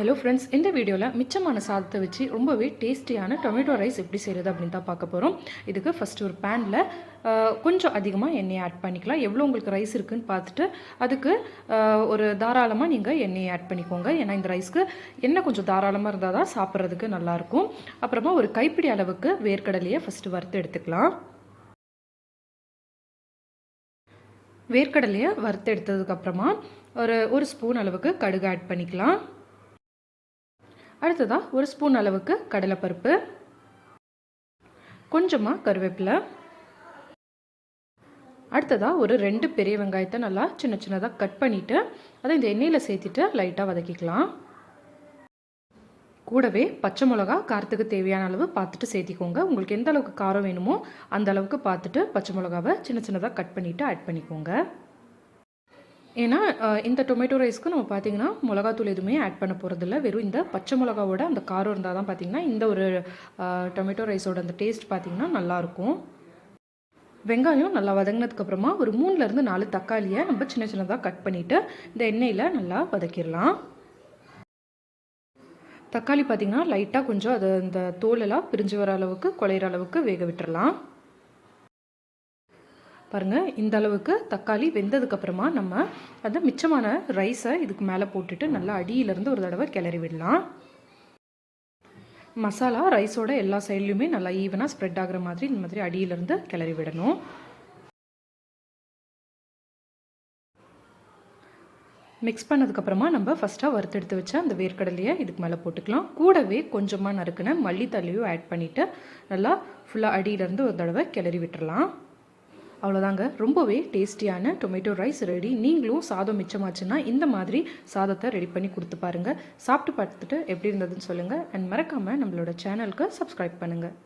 Hello friends இந்த வீடியோவில் மிச்சமான சாதத்தை வச்சு ரொம்பவே டேஸ்டியான டொமேட்டோ ரைஸ் எப்படி செய்கிறது அப்படின்னு தான் பார்க்க போகிறோம் இதுக்கு ஃபஸ்ட்டு ஒரு பேனில் கொஞ்சம் அதிகமாக எண்ணெயை ஆட் பண்ணிக்கலாம். எவ்வளோ உங்களுக்கு ரைஸ் இருக்குன்னு பார்த்துட்டு அதுக்கு ஒரு தாராளமாக நீங்கள் எண்ணெயை ஆட் பண்ணிக்கோங்க. ஏன்னா இந்த ரைஸ்க்கு எண்ணெய் கொஞ்சம் தாராளமாக இருந்தால் தான் சாப்பிட்றதுக்கு நல்லாயிருக்கும் அப்புறமா ஒரு கைப்பிடி அளவுக்கு வேர்க்கடலையை ஃபஸ்ட்டு வறுத்து எடுத்துக்கலாம். வேர்க்கடலையை வறுத்து எடுத்ததுக்கப்புறமா ஒரு ஒரு ஸ்பூன் அளவுக்கு கடுகு ஆட் பண்ணிக்கலாம். அடுத்ததாக ஒரு ஸ்பூன் அளவுக்கு கடலைப்பருப்பு கொஞ்சமாக கருவேப்பிலை. அடுத்ததாக ஒரு ரெண்டு பெரிய வெங்காயத்தை நல்லா சின்ன சின்னதாக கட் பண்ணிவிட்டு அதை இந்த எண்ணெயில் சேர்த்துட்டு லைட்டாக வதக்கிக்கலாம். கூடவே பச்சை மிளகா காரத்துக்கு தேவையான அளவு பார்த்துட்டு சேர்த்திக்கோங்க. உங்களுக்கு எந்த அளவுக்கு காரம் வேணுமோ அந்த அளவுக்கு பார்த்துட்டு பச்சை மிளகாவை சின்ன சின்னதாக கட் பண்ணிவிட்டு ஆட் பண்ணிக்கோங்க. ஏன்னா இந்த டொமேட்டோ ரைஸ்க்கு நம்ம பார்த்தீங்கன்னா மிளகாத்தூள் எதுவுமே ஆட் பண்ண போகிறதில்ல வெறும் இந்த பச்சை மிளகாவோட அந்த காரம் இருந்தால் தான் பார்த்தீங்கன்னா இந்த ஒரு டொமேட்டோ ரைஸோட அந்த டேஸ்ட் பார்த்தீங்கன்னா நல்லாயிருக்கும் வெங்காயம் நல்லா வதங்கினதுக்கப்புறமா ஒரு மூணுலேருந்து நாலு தக்காளியை நம்ம சின்ன சின்னதாக கட் பண்ணிவிட்டு இந்த எண்ணெயில் நல்லா வதக்கிடலாம். தக்காளி பார்த்திங்கன்னா லைட்டாக கொஞ்சம் அது இந்த தோலெல்லாம் பிரிஞ்சு வர அளவுக்கு குழையிற அளவுக்கு வேக விட்டுறலாம். பாருங்கள் இந்த அளவுக்கு தக்காளி வெந்ததுக்கப்புறமா நம்ம அந்த மிச்சமான ரைஸை இதுக்கு மேலே போட்டுட்டு நல்லா அடியிலேருந்து ஒரு தடவை கிளறி விடலாம். மசாலா ரைஸோட எல்லா சைட்லையுமே நல்லா ஈவனாக ஸ்ப்ரெட் ஆகுற மாதிரி இந்த மாதிரி அடியிலேருந்து கிளறி விடணும். மிக்ஸ் பண்ணதுக்கப்புறமா நம்ம ஃபஸ்ட்டாக வறுத்தெடுத்து வச்ச அந்த வேர்க்கடலையை இதுக்கு மேலே போட்டுக்கலாம். கூடவே கொஞ்சமாக நறுக்கின மல்லித்தலையும் ஆட் பண்ணிவிட்டு நல்லா ஃபுல்லாக அடியிலேருந்து ஒரு தடவை கிளறி விட்டுறலாம். அவ்வளோதாங்க. ரொம்பவே டேஸ்டியான டொமேட்டோ ரைஸ் ரெடி. நீங்களும் சாதம் மிச்சமாச்சுன்னா இந்த மாதிரி சாதத்தை ரெடி பண்ணி கொடுத்து பாருங்கள் சாப்பிட்டு பார்த்துட்டு எப்படி இருந்ததுன்னு சொல்லுங்கள் அண்ட் மறக்காமல் நம்மளோட சேனலுக்கு சப்ஸ்கிரைப் பண்ணுங்கள்